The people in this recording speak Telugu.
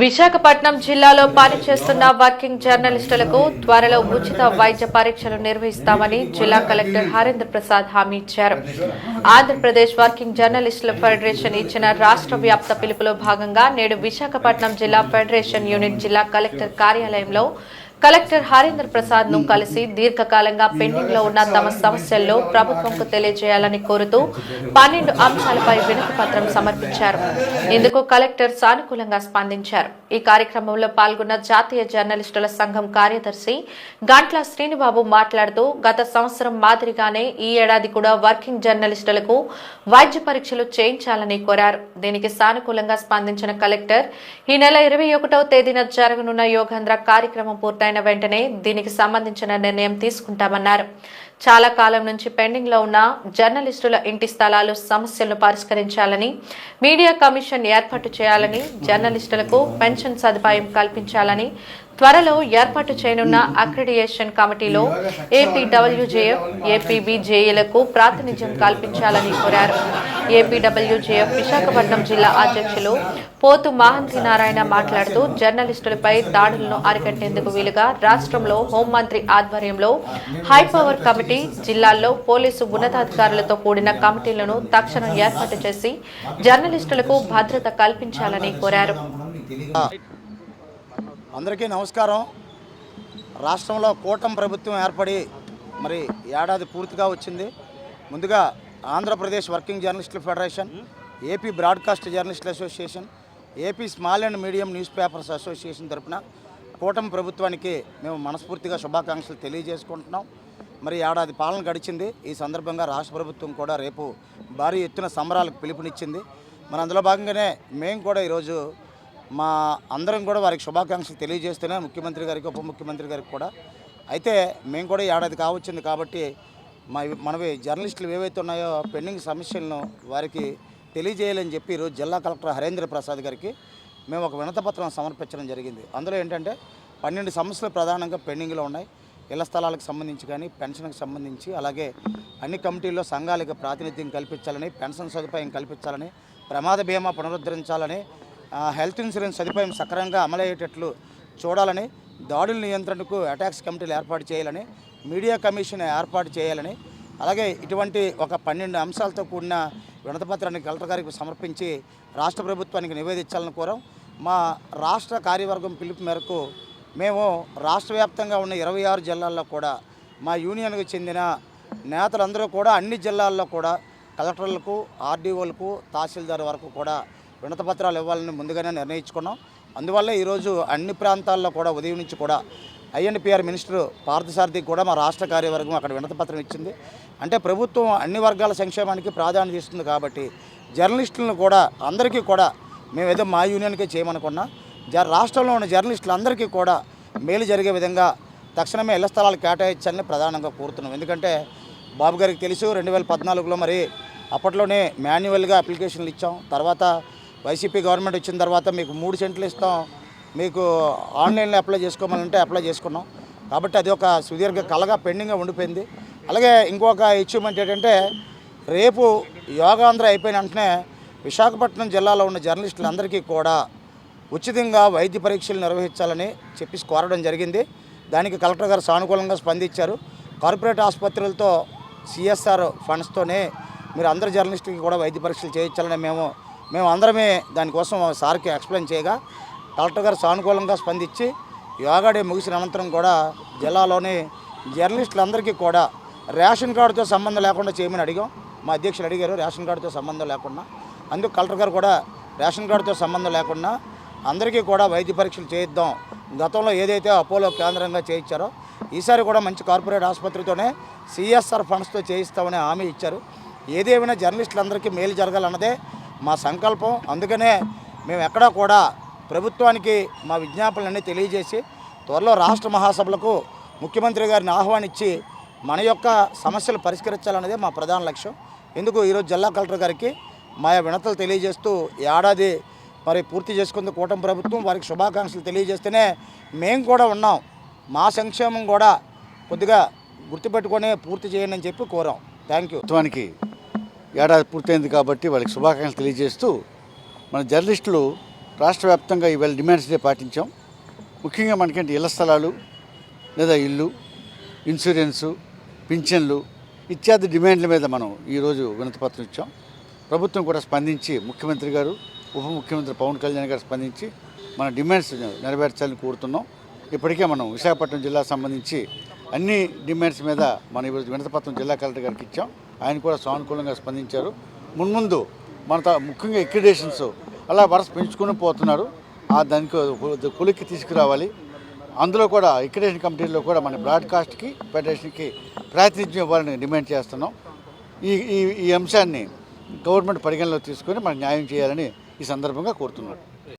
విశాఖపట్నం జిల్లాలో పనిచేస్తున్న వర్కింగ్ జర్నలిస్టులకు త్వరలో ఉచిత వైద్య పరీక్షలు నిర్వహిస్తామని జిల్లా కలెక్టర్ హరేంద్ర ప్రసాద్ హామీ ఇచ్చారు. ఆంధ్రప్రదేశ్ వర్కింగ్ జర్నలిస్టుల ఫెడరేషన్ ఇచ్చిన రాష్ట్ర వ్యాప్త పిలుపులో భాగంగా నేడు విశాఖపట్నం జిల్లా ఫెడరేషన్ యూనిట్ జిల్లా కలెక్టర్ కార్యాలయంలో కలెక్టర్ హరేందర్ ప్రసాద్ను కలిసి దీర్ఘకాలంగా పెండింగ్లో ఉన్న తమ సమస్యల్లో ప్రభుత్వంకు తెలియజేయాలని కోరుతూ పన్నెండు అంశాలపై వినతి పత్రం సమర్పించారు. ఇందుకు కలెక్టర్ సానుకూలంగా స్పందించారు. ఈ కార్యక్రమంలో పాల్గొన్న జాతీయ జర్నలిస్టుల సంఘం కార్యదర్శి గంట్ల శ్రీనిబాబు మాట్లాడుతూ గత సంవత్సరం మాదిరిగానే ఈ ఏడాది కూడా వర్కింగ్ జర్నలిస్టులకు వైద్య పరీక్షలు చేయించాలని కోరారు. దీనికి సానుకూలంగా స్పందించిన కలెక్టర్ ఈ నెల ఇరవై ఒకటవ తేదీన జరగనున్న యోగేంద్ర కార్యక్రమం పూర్తయిన వెంటనే దీనికి సంబంధించిన నిర్ణయం తీసుకుంటామన్నారు. చాలా కాలం నుంచి పెండింగ్లో ఉన్న జర్నలిస్టుల ఇంటి స్థలాలు సమస్యలను పరిష్కరించాలని మీడియా కమిషన్ ఏర్పాటు చేయాలని జర్నలిస్టులకు పెన్షన్ సదుపాయం కల్పించాలని త్వరలో ఏర్పాటు చేయనున్న అక్రిడియేషన్ కమిటీలో ఏపీడబ్ల్యూజేఎఫ్ ఏపీబీజేఏలకు ప్రాతినిధ్యం కల్పించాలని కోరారు. ఏపీడబ్ల్యూజేఎఫ్ విశాఖపట్నం జిల్లా అధ్యక్షులు పోతు మహంతి నారాయణ మాట్లాడుతూ జర్నలిస్టులపై దాడులను అరికట్టేందుకు వీలుగా రాష్ట్రంలో హోంమంత్రి ఆధ్వర్యంలో హైపవర్ కమిటీ జిల్లాల్లో పోలీసు ఉన్నతాధికారులతో కూడిన కమిటీలను తక్షణం ఏర్పాటు చేసి జర్నలిస్టులకు భద్రత కల్పించాలని కోరారు. అందరికీ నమస్కారం. రాష్ట్రంలో కూటమి ప్రభుత్వం ఏర్పడి మరి ఏడాది పూర్తిగా వచ్చింది. ముందుగా ఆంధ్రప్రదేశ్ వర్కింగ్ జర్నలిస్టుల ఫెడరేషన్ ఏపీ బ్రాడ్కాస్ట్ జర్నలిస్టుల association AP small and medium newspapers association తరపున కూటమి ప్రభుత్వానికి మేము మనస్ఫూర్తిగా శుభాకాంక్షలు తెలియజేసుకుంటున్నాం. మరి ఏడాది పాలన గడిచింది. ఈ సందర్భంగా రాష్ట్ర ప్రభుత్వం కూడా రేపు భారీ ఎత్తున సంబరాలకు పిలుపునిచ్చింది. మన అందులో భాగంగానే మేము కూడా ఈరోజు మా అందరం కూడా వారికి శుభాకాంక్షలు తెలియజేస్తూనే ముఖ్యమంత్రి గారికి ఉప ముఖ్యమంత్రి గారికి కూడా. అయితే మేము కూడా ఏడాది కావచ్చింది కాబట్టి మా మనవి జర్నలిస్టులు ఏవైతే ఉన్నాయో పెండింగ్ సమస్యలను వారికి తెలియజేయాలని చెప్పి ఈరోజు జిల్లా కలెక్టర్ హరేంద్ర ప్రసాద్ గారికి మేము ఒక వినతపత్రం సమర్పించడం జరిగింది. అందులో ఏంటంటే పన్నెండు సమస్యలు ప్రధానంగా పెండింగ్లో ఉన్నాయి. ఇళ్ళ స్థలాలకు సంబంధించి కానీ పెన్షన్కి సంబంధించి అలాగే అన్ని కమిటీల్లో సంఘాలకు ప్రాతినిధ్యం కల్పించాలని పెన్షన్ సదుపాయం కల్పించాలని ప్రమాద బీమా పునరుద్ధరించాలని హెల్త్ ఇన్సూరెన్స్ సదుపాయం సక్రమంగా అమలయ్యేటట్లు చూడాలని దాడుల నియంత్రణకు అటాక్స్ కమిటీలు ఏర్పాటు చేయాలని మీడియా కమిషన్ ఏర్పాటు చేయాలని అలాగే ఇటువంటి ఒక పన్నెండు అంశాలతో కూడిన వినతపత్రాన్ని కలెక్టర్ గారికి సమర్పించి రాష్ట్ర ప్రభుత్వానికి నివేదించాలని కోరాం. మా రాష్ట్ర కార్యవర్గం పిలుపు మేరకు మేము రాష్ట్ర వ్యాప్తంగా ఉన్న ఇరవై ఆరు జిల్లాల్లో కూడా మా యూనియన్కు చెందిన నేతలందరూ కూడా అన్ని జిల్లాల్లో కూడా కలెక్టర్లకు ఆర్డీఓలకు తహసీల్దార్ వరకు కూడా వినతపత్రాలు ఇవ్వాలని ముందుగానే నిర్ణయించుకున్నాం. అందువల్ల ఈరోజు అన్ని ప్రాంతాల్లో కూడా ఉదయం నుంచి కూడా ఐఎన్పిఆర్ మినిస్టర్ పార్థసారథికి కూడా మా రాష్ట్ర కార్యవర్గం అక్కడ వినతపత్రం ఇచ్చింది. అంటే ప్రభుత్వం అన్ని వర్గాల సంక్షేమానికి ప్రాధాన్యత ఇస్తుంది కాబట్టి జర్నలిస్టులను కూడా అందరికీ కూడా మేము ఏదో మా యూనియన్కే చేయమనుకున్నా జ రాష్ట్రంలో ఉన్న జర్నలిస్టులందరికీ కూడా మేలు జరిగే విధంగా తక్షణమే ఇళ్ళ స్థలాలు కేటాయించాలని ప్రధానంగా కోరుతున్నాం. ఎందుకంటే బాబు గారికి తెలుసు రెండు వేల పద్నాలుగులో మరి అప్పట్లోనే మాన్యువల్గా అప్లికేషన్లు ఇచ్చాం. తర్వాత వైసీపీ గవర్నమెంట్ వచ్చిన తర్వాత మీకు మూడు సెంట్లు ఇస్తాం మీకు ఆన్లైన్లో అప్లై చేసుకోమనంటే అప్లై చేసుకున్నాం. కాబట్టి అది ఒక సుదీర్ఘ కళగా పెండింగ్గా ఉండిపోయింది. అలాగే ఇంకొక అచీవ్మెంట్ ఏంటంటే రేపు యోగాంధ్ర అయిపోయిన వెంటనే విశాఖపట్నం జిల్లాలో ఉన్న జర్నలిస్టులందరికీ కూడా ఉచితంగా వైద్య పరీక్షలు నిర్వహించాలని చెప్పి కోరడం జరిగింది. దానికి కలెక్టర్ గారు సానుకూలంగా స్పందించారు. కార్పొరేట్ ఆసుపత్రులతో సిఎస్ఆర్ ఫండ్స్తోనే మీరు అందరు జర్నలిస్టులకి కూడా వైద్య పరీక్షలు చేయించాలని మేము మేము అందరమే దానికోసం సార్కి ఎక్స్ప్లెయిన్ చేయగా కలెక్టర్ గారు సానుకూలంగా స్పందించి యోగా డే ముగిసిన అనంతరం కూడా జిల్లాలోని జర్నలిస్టులందరికీ కూడా రేషన్ కార్డుతో సంబంధం లేకుండా చేయమని అడిగాం. మా అధ్యక్షులు అడిగారు రేషన్ కార్డుతో సంబంధం లేకుండా. అందుకు కలెక్టర్ గారు కూడా రేషన్ కార్డుతో సంబంధం లేకుండా అందరికీ కూడా వైద్య పరీక్షలు చేయిద్దాం. గతంలో ఏదైతే అపోలో కేంద్రంగా చేయించారో ఈసారి కూడా మంచి కార్పొరేట్ ఆసుపత్రితోనే సిఎస్ఆర్ ఫండ్స్తో చేయిస్తామని హామీ ఇచ్చారు. ఏదేమైనా జర్నలిస్టులందరికీ మేలు జరగాలన్నదే మా సంకల్పం. అందుకనే మేము ఎక్కడా కూడా ప్రభుత్వానికి మా విజ్ఞాపనలన్నీ తెలియజేసి త్వరలో రాష్ట్ర మహాసభలకు ముఖ్యమంత్రి గారిని ఆహ్వానించి మన యొక్క సమస్యలు పరిష్కరించాలన్నదే మా ప్రధాన లక్ష్యం. ఎందుకు ఈరోజు జిల్లా కలెక్టర్ గారికి మా వినతలు తెలియజేస్తూ ఏడాది మరి పూర్తి చేసుకుంది కూటమి ప్రభుత్వం. వారికి శుభాకాంక్షలు తెలియజేస్తేనే మేము కూడా ఉన్నాం. మా సంక్షేమం కూడా కొద్దిగా గుర్తుపెట్టుకొని పూర్తి చేయండి అని చెప్పి కోరాం. Thank you. ఏడాది పూర్తయింది కాబట్టి వాళ్ళకి శుభాకాంక్షలు తెలియజేస్తూ మన జర్నలిస్టులు రాష్ట్ర వ్యాప్తంగా ఈవేళ డిమాండ్స్ డే పాటించాం. ముఖ్యంగా మనకేంటి ఇళ్ళ స్థలాలు లేదా ఇల్లు ఇన్సూరెన్సు పింఛన్లు ఇత్యాది డిమాండ్ల మీద మనం ఈరోజు వినతిపత్రం ఇచ్చాం. ప్రభుత్వం కూడా స్పందించి ముఖ్యమంత్రి గారు ఉప ముఖ్యమంత్రి పవన్ కళ్యాణ్ గారు స్పందించి మన డిమాండ్స్ నెరవేర్చాలని కోరుతున్నాం. ఇప్పటికే మనం విశాఖపట్నం జిల్లాకు సంబంధించి అన్ని డిమాండ్స్ మీద మనం ఈరోజు వినతపత్రం జిల్లా కలెక్టర్ గారికి ఇచ్చాం. ఆయన కూడా సానుకూలంగా స్పందించారు. మున్ముందు మన త- ముఖ్యంగా ఎక్రిడేషన్స్ అలా వరస పెంచుకుని పోతున్నారు. ఆ దానికి కొలిక్కి తీసుకురావాలి. అందులో కూడా ఎక్రిడేషన్ కమిటీలో కూడా మన బ్రాడ్కాస్ట్కి ఫెడరేషన్కి ప్రాతినిధ్యం ఇవ్వాలని డిమాండ్ చేస్తున్నాం. ఈ ఈ ఈ అంశాన్ని గవర్నమెంట్ పరిగణలో తీసుకొని మనకు న్యాయం చేయాలని ఈ సందర్భంగా కోరుతున్నాడు